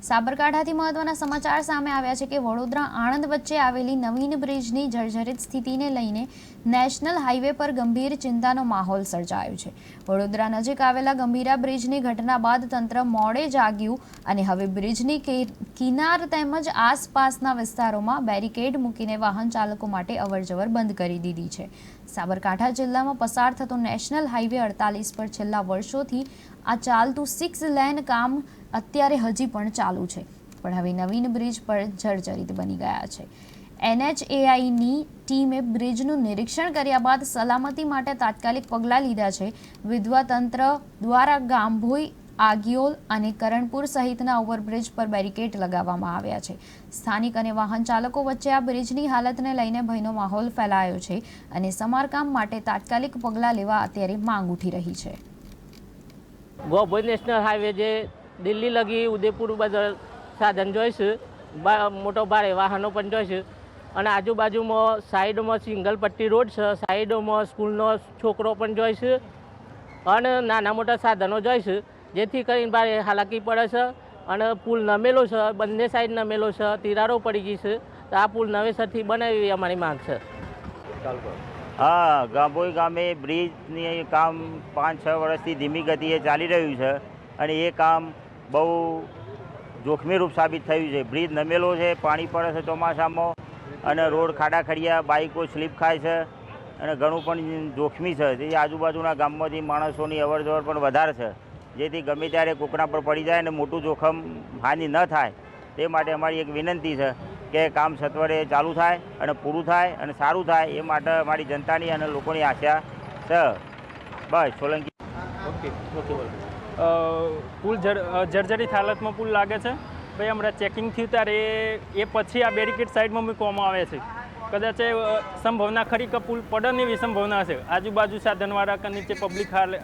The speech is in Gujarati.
સાબરકાંઠાથી મહત્વના સમાચાર સામે આવ્યા છે કે વડોદરા આણંદ વચ્ચે આવેલી નવીન બ્રિજની જર્જરિત સ્થિતિને લઈને નેશનલ હાઈવે પર ગંભીર ચિંતાનો માહોલ સર્જાયો છે. વડોદરા નજીક આવેલા ગંભીરા બ્રિજની ઘટના બાદ તંત્ર મોડે જાગ્યું અને હવે બ્રિજની કિનાર તેમજ આસપાસના વિસ્તારોમાં બેરિકેડ મૂકીને વાહન ચાલકો માટે અવરજવર બંધ કરી દીધી છે. સાબરકાંઠા જિલ્લામાં પસાર થતો નેશનલ હાઈવે અડતાલીસ પર છેલ્લા વર્ષોથી આ ચાલતું સિક્સ લેન કામ અત્યારે હજી પણ ચાલુ છે. પણ હવે નવીન બ્રિજ પર જર્જરિત બની ગયા છે. એનએચએઆઈની ટીમે બ્રિજનું નિરીક્ષણ કર્યા બાદ સલામતી માટે તાત્કાલિક પગલાં લીધા છે. વિધવા તંત્ર દ્વારા ગામભોઈ આગિયોલ અને કરણપુર સહિતના ઓવરબ્રિજ પર બેરિકેડ લગાવવામાં આવ્યા છે. સ્થાનિક અને વાહન ચાલકો વચ્ચે આ બ્રિજની હાલતને લઈને ભયનો માહોલ ફેલાયો છે અને સમારકામ માટે તાત્કાલિક પગલાં લેવા અત્યારે માંગ ઉઠી રહી છે. ગોભોઈ નેશનલ હાઈવે જે દિલ્હી લગી ઉદયપુર બધા સાધન જોઈશ. મોટો ભારે વાહનો પણ જોઈશ. અને આજુબાજુમાં સાઈડમાં સિંગલ પટ્ટી રોડ છે. સાઈડોમાં સ્કૂલનો છોકરો પણ જોઈશ. અને નાના મોટા સાધનો જોઈશ. જેથી કરીને ભારે હાલાકી પડે છે. અને પુલ નમેલો છે. બંને સાઈડ નમેલો છે. તિરાડો પડી ગઈ છે. તો આ પુલ નવેસરથી બનાવી અમારી માંગ છે. હા, ગાંભોઈ ગામે બ્રિજની કામ પાંચ છ વર્ષથી ધીમી ગતિએ ચાલી રહ્યું છે. અને એ કામ બહુ જોખમીરૂપ સાબિત થયું છે. બ્રિજ નમેલો છે, પાણી પડે છે ચોમાસામાં અને રોડ ખાડા ખડિયા બાઇકો સ્લીપ ખાય છે અને ઘણું પણ જોખમી છે. તેથી આજુબાજુના ગામમાંથી માણસોની અવર જવર પણ વધારે છે. જેથી ગમે ત્યારે કોકના પર પડી જાય અને મોટું જોખમ હાનિ ન થાય, તે માટે અમારી એક વિનંતી છે કે કામ સત્વરે ચાલુ થાય અને પૂરું થાય અને સારું થાય, એ માટે અમારી જનતાની અને લોકોની આશા છે. બસ, સોલંકી. Okay okay. પુલ જર્જરિત હાલતમાં પુલ લાગે છે. ભાઈ, હમણાં ચેકિંગ થયું ત્યારે એ એ પછી આ બેરિકેડ સાઈડમાં મૂકવામાં આવે છે. કદાચ એ સંભાવના ખરી કે પુલ પડે એવી સંભાવના છે. આજુબાજુ સાધનવાળા કે નીચે પબ્લિક હાલ